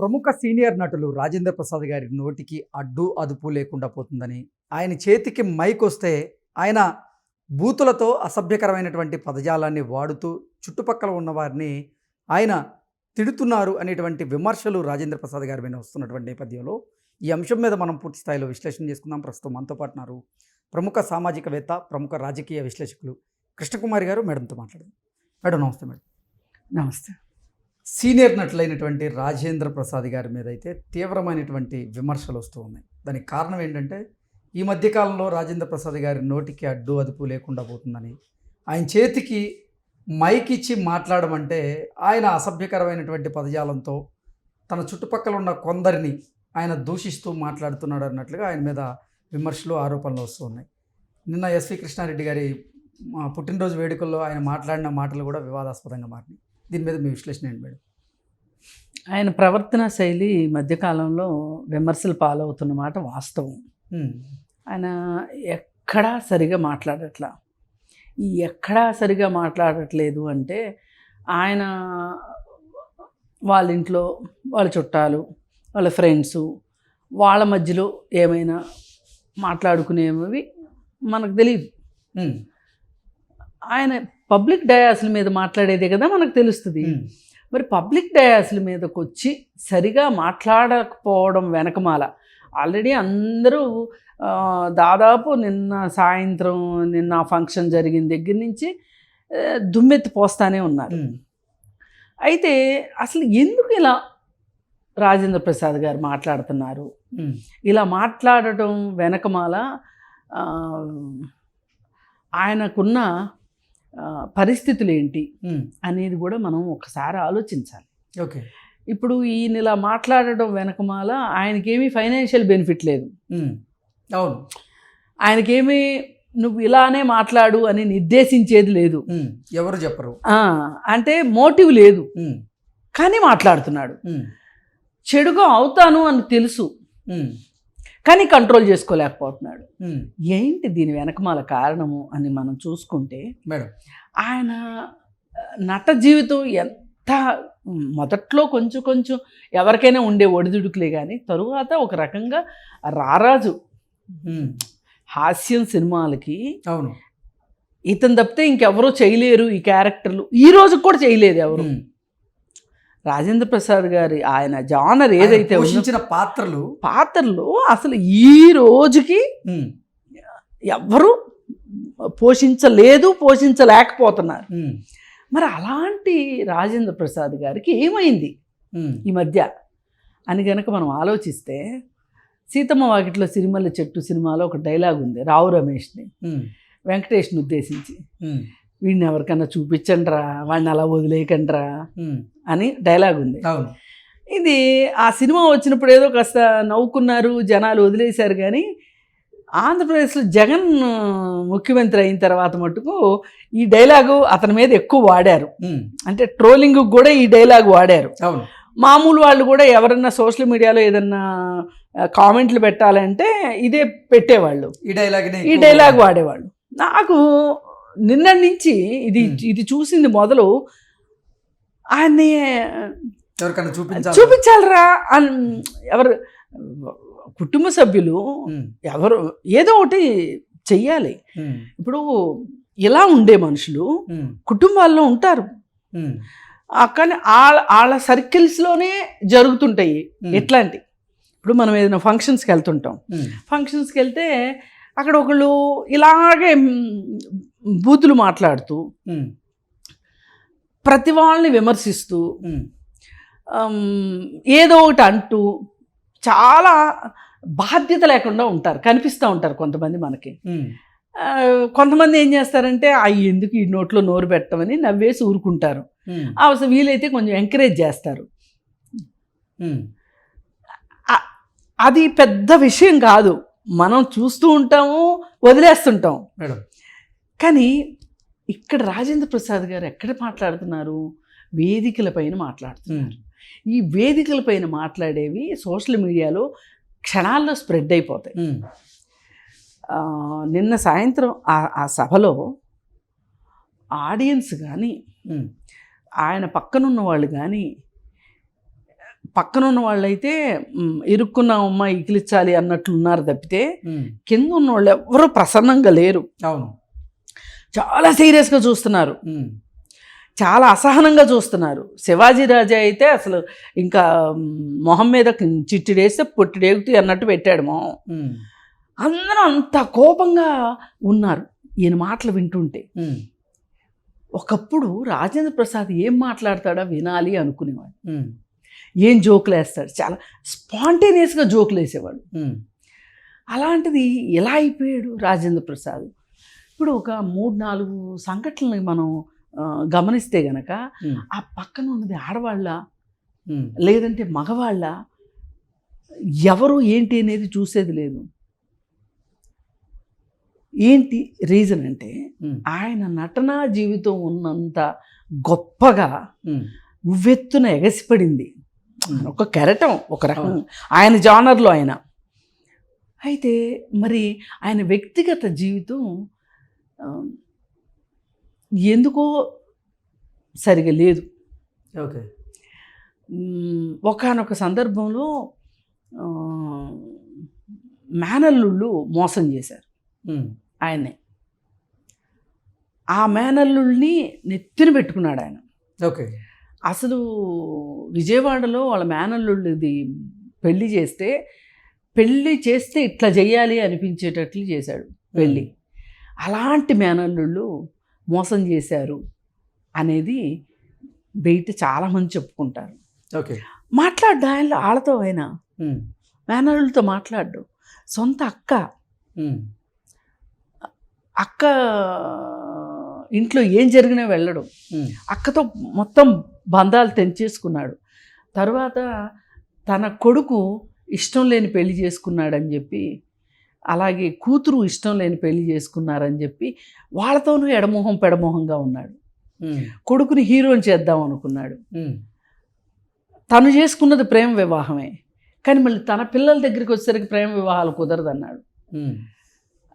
ప్రముఖ సీనియర్ నటులు రాజేంద్ర ప్రసాద్ గారి నోటికి అడ్డు అదుపు లేకుండా పోతుందని ఆయన చేతికి మైక్ వస్తే ఆయన బూతులతో అసభ్యకరమైనటువంటి పదజాలాన్ని వాడుతూ చుట్టుపక్కల ఉన్నవారిని ఆయన తిడుతున్నారు అనేటువంటి విమర్శలు రాజేంద్ర ప్రసాద్ గారి మీద వస్తున్నటువంటి నేపథ్యంలో ఈ అంశం మీద మనం పూర్తి స్థాయిలో విశ్లేషణ చేసుకుందాం. ప్రస్తుతం మనతో పాటున్నారు ప్రముఖ సామాజికవేత్త ప్రముఖ రాజకీయ విశ్లేషకులు కృష్ణకుమారి గారు. మేడంతో మాట్లాడారు మేడం నమస్తే మేడం. నమస్తే. సీనియర్ నటులైనటువంటి రాజేంద్ర ప్రసాద్ గారి మీద అయితే తీవ్రమైనటువంటి విమర్శలు వస్తూ ఉన్నాయి. దానికి కారణం ఏంటంటే ఈ మధ్యకాలంలో రాజేంద్ర ప్రసాద్ గారి నోటికి అడ్డు అదుపు లేకుండా పోతుందని ఆయన చేతికి మైక్ ఇచ్చి మాట్లాడమంటే ఆయన అసభ్యకరమైనటువంటి పదజాలంతో తన చుట్టుపక్కల ఉన్న కొందరిని ఆయన దూషిస్తూ మాట్లాడుతున్నాడు అన్నట్లుగా ఆయన మీద విమర్శలు ఆరోపణలు వస్తున్నాయి నిన్న ఎస్వి కృష్ణారెడ్డి గారి పుట్టినరోజు వేడుకల్లో ఆయన మాట్లాడిన మాటలు కూడా వివాదాస్పదంగా మారినాయి. దీని మీద మీ విశ్లేషణ ఏంటి మేడం? ఆయన ప్రవర్తన శైలి మధ్యకాలంలో విమర్శలు పాలవుతున్న మాట వాస్తవం. ఆయన ఎక్కడా సరిగా మాట్లాడట్లా. ఈ ఎక్కడా సరిగా మాట్లాడట్లేదు అంటే ఆయన వాళ్ళ ఇంట్లో వాళ్ళ చుట్టాలు వాళ్ళ ఫ్రెండ్స్ వాళ్ళ మధ్యలో ఏమైనా మాట్లాడుకునేవి మనకు తెలియదు ఆయన పబ్లిక్ డయాస్ల మీద మాట్లాడేదే కదా మనకు తెలుస్తుంది. మరి పబ్లిక్ డయాస్ల మీదకి వచ్చి సరిగా మాట్లాడకపోవడం వెనకమాల ఆల్రెడీ అందరూ దాదాపు నిన్న సాయంత్రం నిన్న ఫంక్షన్ జరిగిన దగ్గర నుంచి దుమ్మెత్తి పోస్తానే ఉన్నారు. అయితే అసలు ఎందుకు ఇలా రాజేంద్ర ప్రసాద్ గారు మాట్లాడుతున్నారు? ఇలా మాట్లాడటం వెనకమాల ఆయనకున్న పరిస్థితులు ఏంటి అనేది కూడా మనం ఒకసారి ఆలోచించాలి. ఓకే. ఇప్పుడు ఈయన ఇలా మాట్లాడటం వెనకమాల ఆయనకేమీ ఫైనాన్షియల్ బెనిఫిట్ లేదు. అవును. ఆయనకేమీ నువ్వు ఇలానే మాట్లాడు అని నిర్దేశించేది లేదు. ఎవరు చెప్పరు. అంటే మోటివ్ లేదు. కానీ మాట్లాడుతున్నాడు. చెడుగా అవుతాను అని తెలుసు. కానీ కంట్రోల్ చేసుకోలేకపోతున్నాడు. ఏంటి దీని వెనకమాల కారణము అని మనం చూసుకుంటే మేడం. ఆయన నట జీవితం ఎంత మొదట్లో కొంచెం కొంచెం ఎవరికైనా ఉండే ఒడిదుడుకులే కానీ తరువాత ఒక రకంగా రారాజు. హాస్యం సినిమాలకి అవును. ఇతను తప్పితే ఇంకెవరూ చేయలేరు ఈ క్యారెక్టర్లు. ఈ రోజు కూడా చేయలేదు ఎవరు. రాజేంద్ర ప్రసాద్ గారి ఆయన జానర్ ఏదైతే పోషించిన పాత్రలు పాత్రలు అసలు ఈ రోజుకి ఎవ్వరూ పోషించలేదు పోషించలేకపోతున్నారు. మరి అలాంటి రాజేంద్ర ప్రసాద్ గారికి ఏమైంది ఈ మధ్య? అని కనుక మనం ఆలోచిస్తే సీతమ్మ వాకిట్లో సిరిమల్ల చెట్టు సినిమాలో ఒక డైలాగ్ ఉంది రావు రమేష్ని వెంకటేష్ని ఉద్దేశించి. వీడిని ఎవరికన్నా చూపించండిరా వాడిని అలా వదిలేయకండిరా అని డైలాగ్ ఉంది. అవును. ఇది ఆ సినిమా వచ్చినప్పుడు ఏదో కాస్త నవ్వుకున్నారు జనాలు వదిలేశారు కానీ ఆంధ్రప్రదేశ్లో జగన్ ముఖ్యమంత్రి అయిన తర్వాత మటుకు ఈ డైలాగు అతని మీద ఎక్కువ వాడారు. అంటే ట్రోలింగ్ కూడా ఈ డైలాగ్ వాడారు. అవును. మామూలు వాళ్ళు కూడా ఎవరన్నా సోషల్ మీడియాలో ఏదన్నా కామెంట్లు పెట్టాలంటే ఇదే పెట్టేవాళ్ళు. ఈ డైలాగ్ ఈ డైలాగ్ వాడేవాళ్ళు. నాకు నిన్నటి నుంచి ఇది. ఇది చూసింది మొదలు ఆయన్ని ఎవరికైనా చూపించాలి? చూపించాలరా అని ఎవరు కుటుంబ సభ్యులు ఎవరు ఏదో ఒకటి చెయ్యాలి. ఇప్పుడు ఇలా ఉండే మనుషులు కుటుంబాల్లో ఉంటారు. కానీ వాళ్ళ వాళ్ళ సర్కిల్స్లోనే జరుగుతుంటాయి ఎట్లాంటి. ఇప్పుడు మనం ఏదైనా ఫంక్షన్స్కి వెళ్తుంటాం. ఫంక్షన్స్కి వెళ్తే అక్కడ ఒకళ్ళు ఇలాగే బూతులు మాట్లాడుతూ ప్రతి వాళ్ళని విమర్శిస్తూ ఏదో ఒకటి అంటూ చాలా బాధ్యత లేకుండా ఉంటారు కనిపిస్తూ ఉంటారు కొంతమంది మనకి. కొంతమంది ఏం చేస్తారంటే అవి ఎందుకు ఈ నోట్లో నోరు పెట్టమని నవ్వేసి ఊరుకుంటారు. అవసరం వీలైతే కొంచెం ఎంకరేజ్ చేస్తారు. అది పెద్ద విషయం కాదు. మనం చూస్తూ ఉంటాము వదిలేస్తుంటాం. మేడం. కానీ ఇక్కడ రాజేంద్ర ప్రసాద్ గారు ఎక్కడ మాట్లాడుతున్నారు? వేదికల పైన మాట్లాడుతున్నారు. ఈ వేదికల పైన మాట్లాడేవి సోషల్ మీడియాలో క్షణాల్లో స్ప్రెడ్ అయిపోతాయి. నిన్న సాయంత్రం ఆ- ఆ సభలో ఆడియన్స్ కానీ ఆయన పక్కనున్న వాళ్ళు కానీ పక్కన ఉన్న వాళ్ళైతే ఇరుక్కున్న అమ్మ ఇకిలిచ్చాలి అన్నట్లు ఉన్నారు తప్పితే కింద ఉన్న వాళ్ళు ఎవరూ ప్రసన్నంగా లేరు. అవును. చాలా సీరియస్గా చూస్తున్నారు. చాలా అసహనంగా చూస్తున్నారు. శివాజీ రాజా అయితే అసలు ఇంకా మొహం మీద చిట్టిడేస్తే పొట్టిడేగుతాయి అన్నట్టు పెట్టాడు మొహం. అందరూ అంత కోపంగా ఉన్నారు ఈయన మాటలు వింటుంటే. ఒకప్పుడు రాజేంద్ర ప్రసాద్ ఏం మాట్లాడతాడో వినాలి అనుకునేవాడు. ఏం జోకులు వేస్తాడు చాలా స్పాంటేనియస్గా జోకులు వేసేవాడు. అలాంటిది ఎలా అయిపోయాడు రాజేంద్ర ప్రసాద్? ఇప్పుడు ఒక మూడు నాలుగు సంఘటనలు మనం గమనిస్తే గనక ఆ పక్కన ఉన్నది ఆడవాళ్ళ లేదంటే మగవాళ్ళ ఎవరు ఏంటి అనేది చూసేది లేదు. ఏంటి రీజన్ అంటే ఆయన నటనా జీవితం ఉన్నంత గొప్పగా ఉవ్వెత్తున ఎగసిపడింది. ఒక కెరటం ఒక రకం. ఆయన జానర్లో ఆయన. అయితే మరి ఆయన వ్యక్తిగత జీవితం ఎందుకో సరిగా లేదు. ఓకే. ఒకనొక సందర్భంలో మేనల్లుళ్ళు మోసం చేశారు ఆయన్ని. ఆ మేనల్లుల్ని నెత్తిన పెట్టుకున్నాడు ఆయన. ఓకే. అసలు విజయవాడలో వాళ్ళ మేనల్లుడిది పెళ్ళి చేస్తే పెళ్ళి చేస్తే ఇట్లా చెయ్యాలి అనిపించేటట్లు చేశాడు పెళ్ళి అలాంటి మేనల్లుళ్ళు మోసం చేశారు అనేది బయట చాలామంది చెప్పుకుంటారు. ఓకే. మాట్లాడ్డా ఆయన వాళ్ళతో ఆయన. ఉమ్, మేనల్లులతో మాట్లాడ్డు. సొంత అక్క. అక్క ఇంట్లో ఏం జరిగినా వెళ్ళడం. అక్కతో మొత్తం బంధాలు తెంచేసుకున్నాడు. తర్వాత తన కొడుకు ఇష్టం లేని పెళ్ళి చేసుకున్నాడని చెప్పి అలాగే కూతురు ఇష్టం లేని పెళ్ళి చేసుకున్నారని చెప్పి వాళ్ళతోనూ ఎడమోహం పెడమోహంగా ఉన్నాడు. కొడుకుని హీరోని చేద్దాం అనుకున్నాడు. తను చేసుకున్నది ప్రేమ వివాహమే. కానీ మళ్ళీ తన పిల్లల దగ్గరికి వచ్చేసరికి ప్రేమ వివాహాలు కుదరదన్నాడు.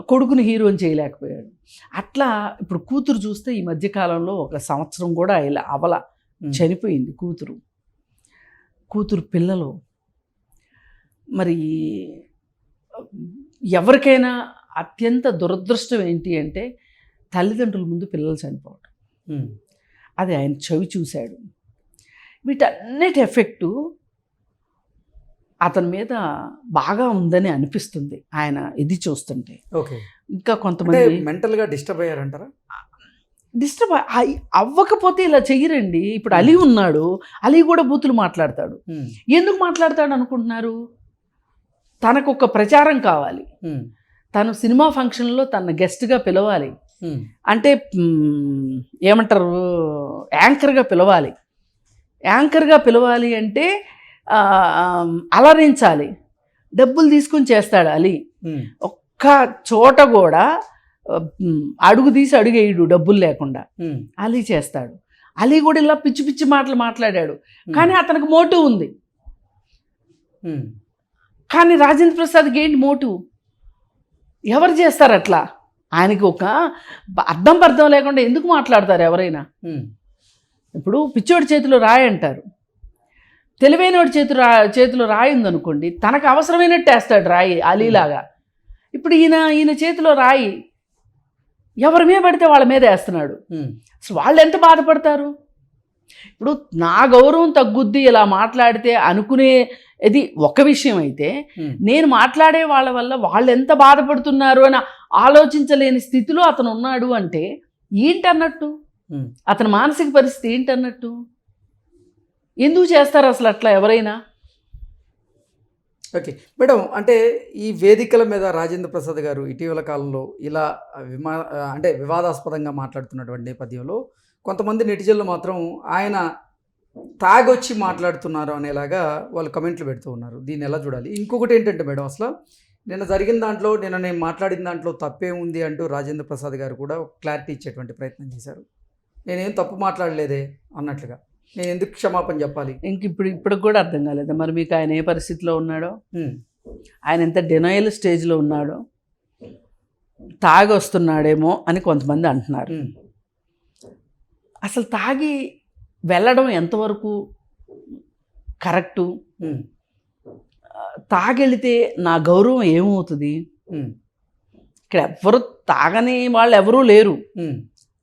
కొడుకుని హీరోని చేయలేకపోయాడు. అట్లా ఇప్పుడు కూతురు చూస్తే ఈ మధ్యకాలంలో ఒక సంవత్సరం కూడా ఇలా అవల చనిపోయింది కూతురు. కూతురు పిల్లలు. మరి ఎవరికైనా అత్యంత దురదృష్టం ఏంటి అంటే తల్లిదండ్రుల ముందు పిల్లలు చనిపోవడం అది ఆయన చవి చూశాడు. వీటన్నిటి ఎఫెక్టు అతని మీద బాగా ఉందని అనిపిస్తుంది ఆయన ఇది చూస్తుంటే. ఓకే. ఇంకా కొంతమంది మెంటల్గా డిస్టర్బ్ అయ్యారంటారా? డిస్టర్బ్ అవ్వకపోతే ఇలా చెయ్యరండి. ఇప్పుడు అలీ ఉన్నాడు. అలీ కూడా బూతులు మాట్లాడతాడు. ఎందుకు మాట్లాడతాడు అనుకుంటున్నారు? తనకు ఒక ప్రచారం కావాలి. తను సినిమా ఫంక్షన్లో తన గెస్ట్గా పిలవాలి. అంటే ఏమంటారు? యాంకర్గా పిలవాలి. యాంకర్గా పిలవాలి అంటే అలరించాలి. డబ్బులు తీసుకుని చేస్తాడు అలీ. ఒక్క చోట కూడా అడుగు తీసి అడుగేయడు డబ్బులు లేకుండా. అలీ చేస్తాడు. అలీ కూడా ఇలా పిచ్చి పిచ్చి మాటలు మాట్లాడాడు. కానీ అతనికి మోటివ్ ఉంది. కానీ రాజేంద్ర ప్రసాద్కి ఏంటి మోటివ్ ఎవరు చేస్తారు అట్లా? ఆయనకి ఒక అర్థం పర్థం లేకుండా ఎందుకు మాట్లాడతారు ఎవరైనా? ఇప్పుడు పిచ్చోడి చేతిలో రాయి అంటారు. తెలివైనోడి చేతిలో రా చేతిలో రాయి ఉందనుకోండి తనకు అవసరమైనట్టు వేస్తాడు రాయి అలీలాగా. ఇప్పుడు ఈయన ఈయన చేతిలో రాయి ఎవరి మీద పడితే వాళ్ళ మీద వేస్తున్నాడు. అసలు వాళ్ళు ఎంత బాధపడతారు? ఇప్పుడు నా గౌరవం తగ్గుద్ది ఇలా మాట్లాడితే అనుకునే ఇది ఒక విషయం అయితే నేను మాట్లాడే వాళ్ళ వల్ల వాళ్ళు ఎంత బాధపడుతున్నారు అని ఆలోచించలేని స్థితిలో అతను ఉన్నాడు అంటే ఏంటన్నట్టు. అతని మానసిక పరిస్థితి ఏంటన్నట్టు? ఎందుకు చేస్తారు అసలు అట్లా ఎవరైనా? ఓకే. మేడం అంటే ఈ వేదికల మీద రాజేంద్ర ప్రసాద్ గారు ఇటీవల కాలంలో ఇలా విమా అంటే వివాదాస్పదంగా మాట్లాడుతున్నటువంటి నేపథ్యంలో కొంతమంది నెటిజన్లు మాత్రం ఆయన తాగొచ్చి మాట్లాడుతున్నారు అనేలాగా వాళ్ళు కమెంట్లు పెడుతూ ఉన్నారు. దీన్ని ఎలా చూడాలి? ఇంకొకటి ఏంటంటే మేడం అసలు నిన్న జరిగిన దాంట్లో నిన్న నేను మాట్లాడిన దాంట్లో తప్పే ఉంది అంటూ రాజేంద్ర ప్రసాద్ గారు కూడా క్లారిటీ ఇచ్చేటువంటి ప్రయత్నం చేశారు. నేనేం తప్పు మాట్లాడలేదే అన్నట్లుగా. నేను ఎందుకు క్షమాపణ చెప్పాలి? ఇంక ఇప్పుడు ఇప్పటికి కూడా అర్థం కాలేదు? మరి మీకు ఆయన ఏ పరిస్థితిలో ఉన్నాడో? ఆయన ఎంత డినయల్ స్టేజ్లో ఉన్నాడో? తాగి వస్తున్నాడేమో అని కొంతమంది అంటున్నారు. అసలు తాగి వెళ్ళడం ఎంతవరకు కరెక్టు తాగెళితే నా గౌరవం ఏమవుతుంది? ఇక్కడ ఎవ్వరు తాగని వాళ్ళు ఎవరూ లేరు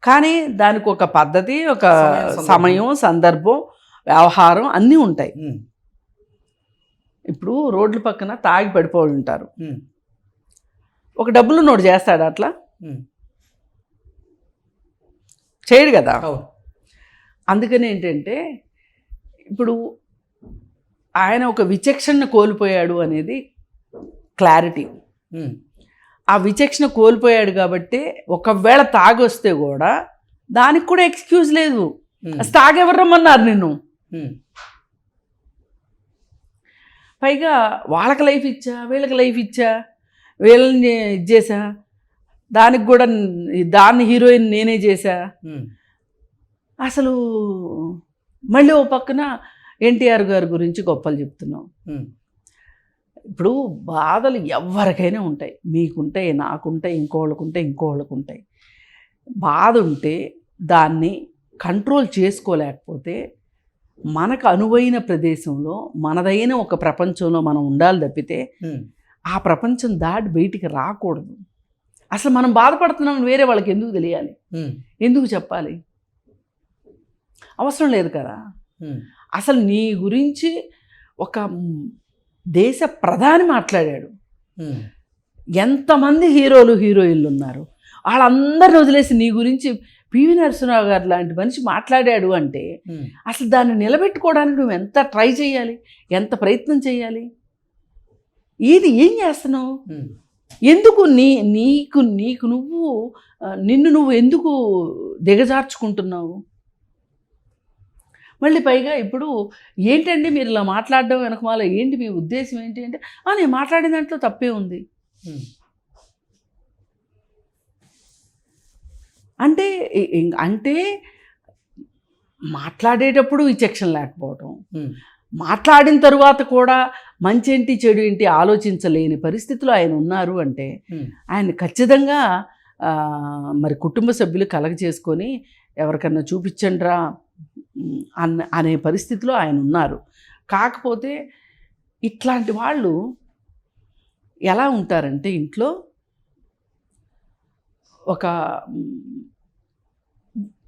కానీ దానికి ఒక పద్ధతి ఒక సమయం, సందర్భం. వ్యవహారం అన్నీ ఉంటాయి. ఇప్పుడు రోడ్ల పక్కన తాగి పడిపోయి ఉంటారు. ఒక డబ్బులు నోటు చేస్తాడు అట్లా. చేయడు కదా? అందుకని ఏంటంటే ఇప్పుడు ఆయన ఒక విచక్షణ కోల్పోయాడు అనేది క్లారిటీ. ఆ విచక్షణ కోల్పోయాడు కాబట్టి ఒకవేళ తాగొస్తే కూడా దానికి కూడా ఎక్స్క్యూజ్ లేదు. అసలు తాగెవరు రమ్మన్నారు నిన్ను. పైగా వాళ్ళకి లైఫ్ ఇచ్చా వీళ్ళకి లైఫ్ ఇచ్చా వీళ్ళని ఇచ్చేసా దానికి కూడా దాన్ని హీరోయిన్ నేనే చేశా. అసలు మళ్ళీ ఓ పక్కన ఎన్టీఆర్ గారి గురించి గొప్పలు చెప్తున్నాం. ఇప్పుడు బాధలు ఎవరికైనా ఉంటాయి. మీకుంటాయి నాకుంటాయి ఇంకోళ్ళకు ఉంటాయి ఇంకోళ్ళకు ఉంటాయి బాధ ఉంటే దాన్ని కంట్రోల్ చేసుకోలేకపోతే మనకు అనువైన ప్రదేశంలో మనదైన ఒక ప్రపంచంలో మనం ఉండాలి తప్పితే ఆ ప్రపంచం దాటి బయటికి రాకూడదు. అసలు మనం బాధపడుతున్నాం వేరే వాళ్ళకి ఎందుకు తెలియాలి? ఎందుకు చెప్పాలి? అవసరం లేదు కదా. అసలు నీ గురించి ఒక దేశ ప్రధాని మాట్లాడాడు. ఎంతమంది హీరోలు హీరోయిన్లు ఉన్నారు? వాళ్ళందరిని వదిలేసి నీ గురించి పివి నరసింహరావు గారు లాంటి మనిషి మాట్లాడాడు అంటే అసలు దాన్ని నిలబెట్టుకోవడానికి నువ్వు ఎంత ట్రై చేయాలి? ఎంత ప్రయత్నం చేయాలి? ఇది ఏం చేస్తున్నావు? ఎందుకు నీ నీకు నీకు నువ్వు నిన్ను నువ్వు ఎందుకు దిగజార్చుకుంటున్నావు? మళ్ళీ పైగా ఇప్పుడు ఏంటండి మీరు ఇలా మాట్లాడడం వెనకమాల ఏంటి మీ ఉద్దేశం ఏంటి అంటే "ఆ, నేను మాట్లాడిన దాంట్లో తప్పే ఉంది. అంటే అంటే మాట్లాడేటప్పుడు విచక్షణ లేకపోవటం. మాట్లాడిన తరువాత కూడా మంచేంటి చెడు ఏంటి ఆలోచించలేని పరిస్థితిలో ఆయన ఉన్నారు అంటే ఆయన ఖచ్చితంగా మరి కుటుంబ సభ్యులు కలగ చేసుకొని ఎవరికన్నా చూపించండిరా? అన్న అనే పరిస్థితిలో ఆయన ఉన్నారు కాకపోతే ఇట్లాంటి వాళ్ళు ఎలా ఉంటారంటే ఇంట్లో ఒక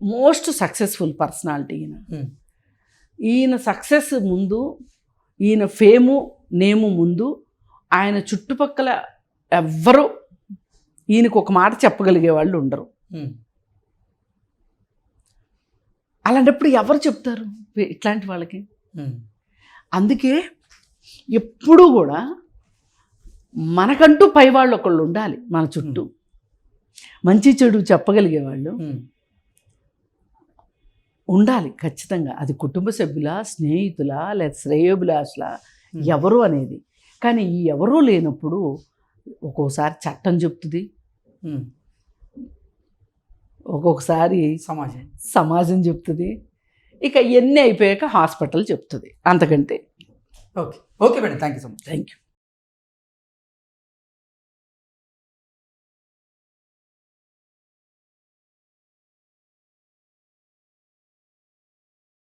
మోస్ట్ సక్సెస్ఫుల్ పర్సనాలిటీ ఈయన. ఈయన సక్సెస్ ముందు ఈయన ఫేము నేము ముందు ఆయన చుట్టుపక్కల ఎవ్వరూ ఈయనకు ఒక మాట చెప్పగలిగే వాళ్ళు ఉండరు. అలాంటప్పుడు ఎవరు చెప్తారు? ఇట్లాంటి వాళ్ళకి. అందుకే ఎప్పుడూ కూడా మనకంటూ పై వాళ్ళు ఒకళ్ళు ఉండాలి మన చుట్టూ. మంచి చెడు చెప్పగలిగే వాళ్ళు ఉండాలి ఖచ్చితంగా. అది కుటుంబ సభ్యుల స్నేహితుల లేదా శ్రేయోభిలాషుల. ఎవరు అనేది. కానీ ఈ ఎవరూ లేనప్పుడు ఒక్కోసారి చట్టం చెప్తుంది. ఒక్కొక్కసారి సమాజం. సమాజం చెప్తుంది. ఇక ఎన్ని అయిపోయాక హాస్పిటల్ చెప్తుంది అంతకంటే. Okay. Okay madam. Thank you so much. Thank you